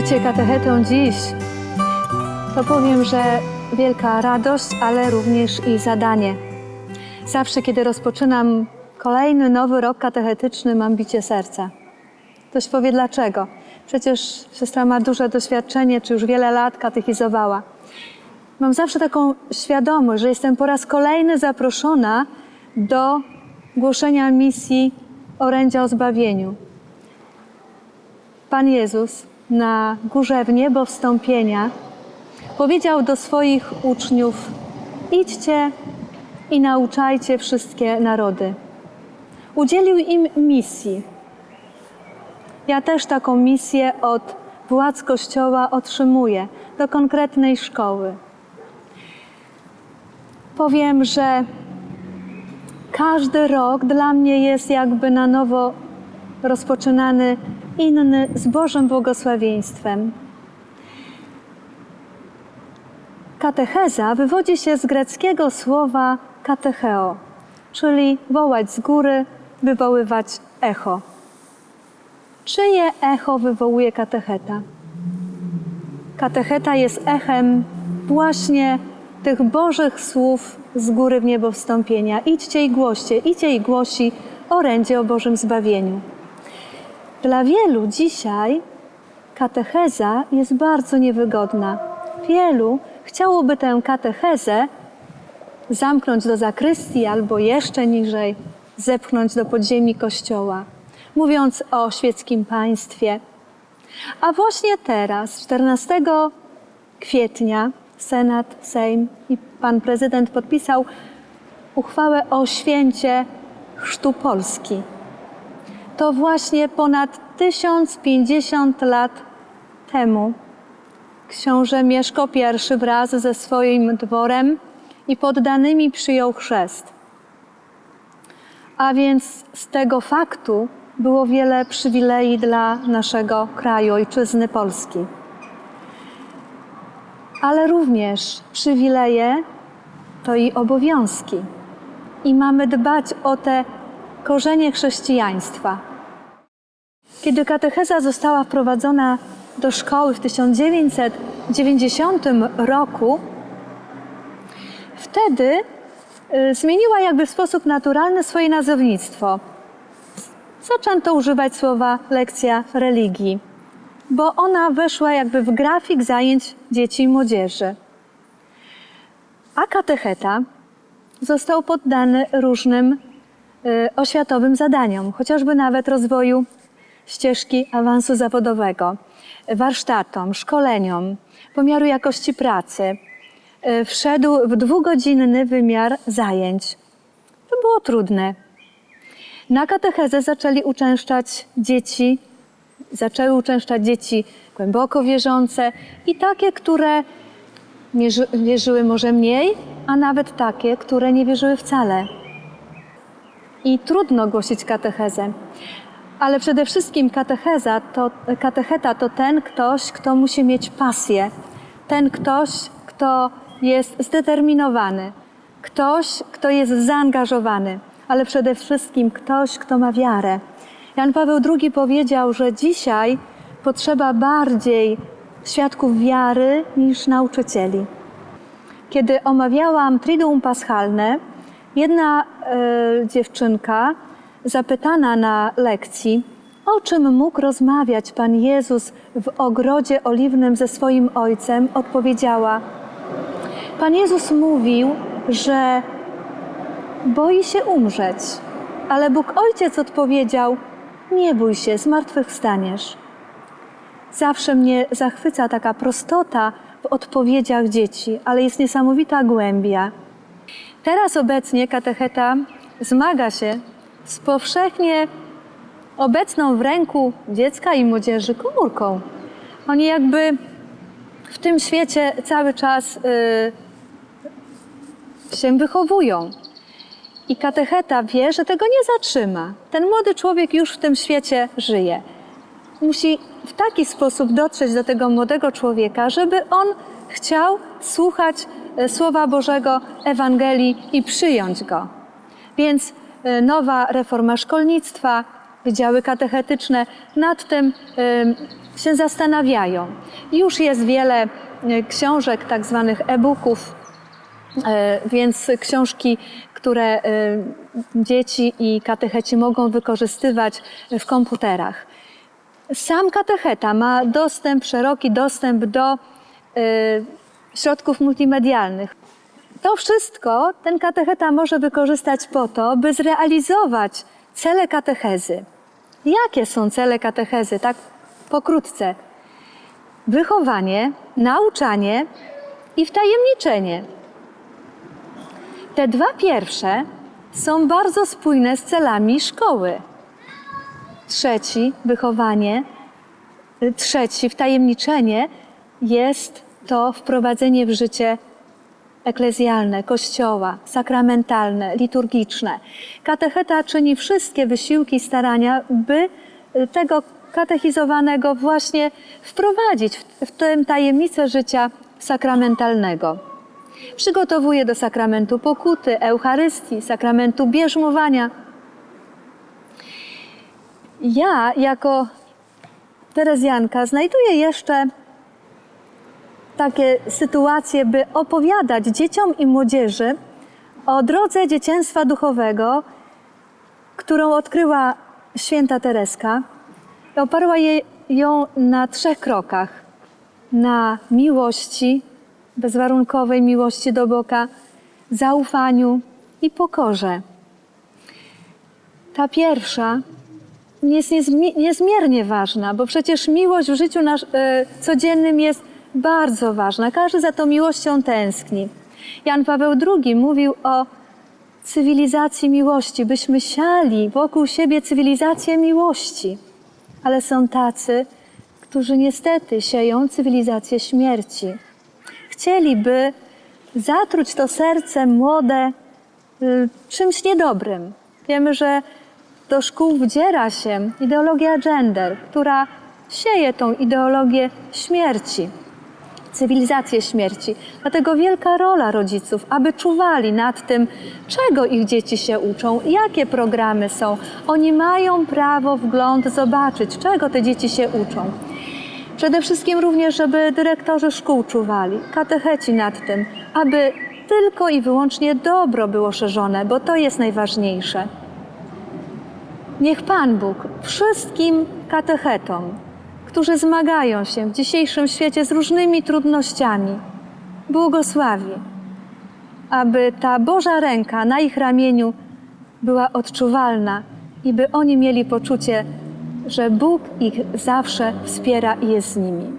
bycie katechetą dziś, to powiem, że wielka radość, ale również i zadanie. Zawsze, kiedy rozpoczynam kolejny nowy rok katechetyczny, mam bicie serca. Ktoś powie dlaczego? Przecież siostra ma duże doświadczenie, czy już wiele lat katechizowała. Mam zawsze taką świadomość, że jestem po raz kolejny zaproszona do głoszenia misji orędzia o zbawieniu. Pan Jezus na górze w niebo wstąpienia powiedział do swoich uczniów: Idźcie i nauczajcie wszystkie narody. Udzielił im misji. Ja też taką misję od władz Kościoła otrzymuję do konkretnej szkoły. Powiem, że każdy rok dla mnie jest jakby na nowo rozpoczynany inny z Bożym błogosławieństwem. Katecheza wywodzi się z greckiego słowa katecheo, czyli wołać z góry, wywoływać echo. Czyje echo wywołuje katecheta? Katecheta jest echem właśnie tych Bożych słów z góry w niebo wstąpienia. Idźcie i głoście, idźcie i głosi orędzie o Bożym zbawieniu. Dla wielu dzisiaj katecheza jest bardzo niewygodna. Wielu chciałoby tę katechezę zamknąć do zakrystii albo jeszcze niżej zepchnąć do podziemi kościoła, mówiąc o świeckim państwie. A właśnie teraz, 14 kwietnia, Senat, Sejm i pan prezydent podpisał uchwałę o święcie Chrztu Polski. To właśnie ponad 1050 lat temu książę Mieszko I wraz ze swoim dworem i poddanymi przyjął chrzest. A więc z tego faktu było wiele przywilei dla naszego kraju, ojczyzny Polski. Ale również przywileje to i obowiązki. I mamy dbać o te korzenie chrześcijaństwa. Kiedy katecheza została wprowadzona do szkoły w 1990 roku, wtedy y, zmieniła jakby w sposób naturalny swoje nazewnictwo. Zaczęto używać słowa lekcja religii, bo ona weszła jakby w grafik zajęć dzieci i młodzieży. A katecheta został poddany różnym y, oświatowym zadaniom, chociażby nawet rozwoju ścieżki awansu zawodowego, warsztatom, szkoleniom, pomiaru jakości pracy. Y, Wszedł w dwugodzinny wymiar zajęć. To było trudne. Na katechezę zaczęli uczęszczać dzieci, zaczęły uczęszczać dzieci głęboko wierzące i takie, które wierzyły może mniej, a nawet takie, które nie wierzyły wcale. I trudno głosić katechezę. Ale przede wszystkim katecheza to, katecheta to ten ktoś, kto musi mieć pasję. Ten ktoś, kto jest zdeterminowany. Ktoś, kto jest zaangażowany. Ale przede wszystkim ktoś, kto ma wiarę. Jan Paweł II powiedział, że dzisiaj potrzeba bardziej świadków wiary niż nauczycieli. Kiedy omawiałam Triduum Paschalne, jedna e, dziewczynka zapytana na lekcji, o czym mógł rozmawiać Pan Jezus w ogrodzie oliwnym ze swoim ojcem, odpowiedziała: Pan Jezus mówił, że boi się umrzeć, ale Bóg Ojciec odpowiedział: Nie bój się, zmartwychwstaniesz. Zawsze mnie zachwyca taka prostota w odpowiedziach dzieci, ale jest niesamowita głębia. Teraz obecnie katecheta zmaga się z powszechnie obecną w ręku dziecka i młodzieży komórką. Oni jakby w tym świecie cały czas y, się wychowują. I katecheta wie, że tego nie zatrzyma. Ten młody człowiek już w tym świecie żyje. Musi w taki sposób dotrzeć do tego młodego człowieka, żeby on chciał słuchać e, Słowa Bożego, Ewangelii i przyjąć go. Więc nowa reforma szkolnictwa, wydziały katechetyczne nad tym e, się zastanawiają. Już jest wiele e, książek, tak zwanych e-booków, e, więc książki, które e, dzieci i katecheci mogą wykorzystywać w komputerach. Sam katecheta ma dostęp, szeroki dostęp do e, środków multimedialnych. To wszystko ten katecheta może wykorzystać po to, by zrealizować cele katechezy. Jakie są cele katechezy? Tak pokrótce. Wychowanie, nauczanie i wtajemniczenie. Te dwa pierwsze są bardzo spójne z celami szkoły. Trzeci, wychowanie, trzeci, wtajemniczenie, jest to wprowadzenie w życie eklezjalne, kościoła, sakramentalne, liturgiczne. Katecheta czyni wszystkie wysiłki starania, by y, tego katechizowanego właśnie wprowadzić w, w tę tajemnicę życia sakramentalnego. Przygotowuje do sakramentu pokuty, Eucharystii, sakramentu bierzmowania. Ja, jako Terezjanka, znajduję jeszcze takie sytuacje, by opowiadać dzieciom i młodzieży o drodze dzieciństwa duchowego, którą odkryła święta Tereska. Oparła je, ją na trzech krokach. Na miłości, bezwarunkowej miłości do Boga, zaufaniu i pokorze. Ta pierwsza jest niezmi- niezmiernie ważna, bo przecież miłość w życiu nasz, e, codziennym jest bardzo ważna. Każdy za tą miłością tęskni. Jan Paweł II mówił o cywilizacji miłości, byśmy siali wokół siebie cywilizację miłości. Ale są tacy, którzy niestety sieją cywilizację śmierci. Chcieliby zatruć to serce młode y, czymś niedobrym. Wiemy, że do szkół wdziera się ideologia gender, która sieje tą ideologię śmierci, cywilizację śmierci. Dlatego wielka rola rodziców, aby czuwali nad tym, czego ich dzieci się uczą, jakie programy są. Oni mają prawo wgląd zobaczyć, czego te dzieci się uczą. Przede wszystkim również, żeby dyrektorzy szkół czuwali, katecheci nad tym, aby tylko i wyłącznie dobro było szerzone, bo to jest najważniejsze. Niech Pan Bóg wszystkim katechetom, którzy zmagają się w dzisiejszym świecie z różnymi trudnościami, błogosławi, aby ta Boża ręka na ich ramieniu była odczuwalna i by oni mieli poczucie, że Bóg ich zawsze wspiera i jest z nimi.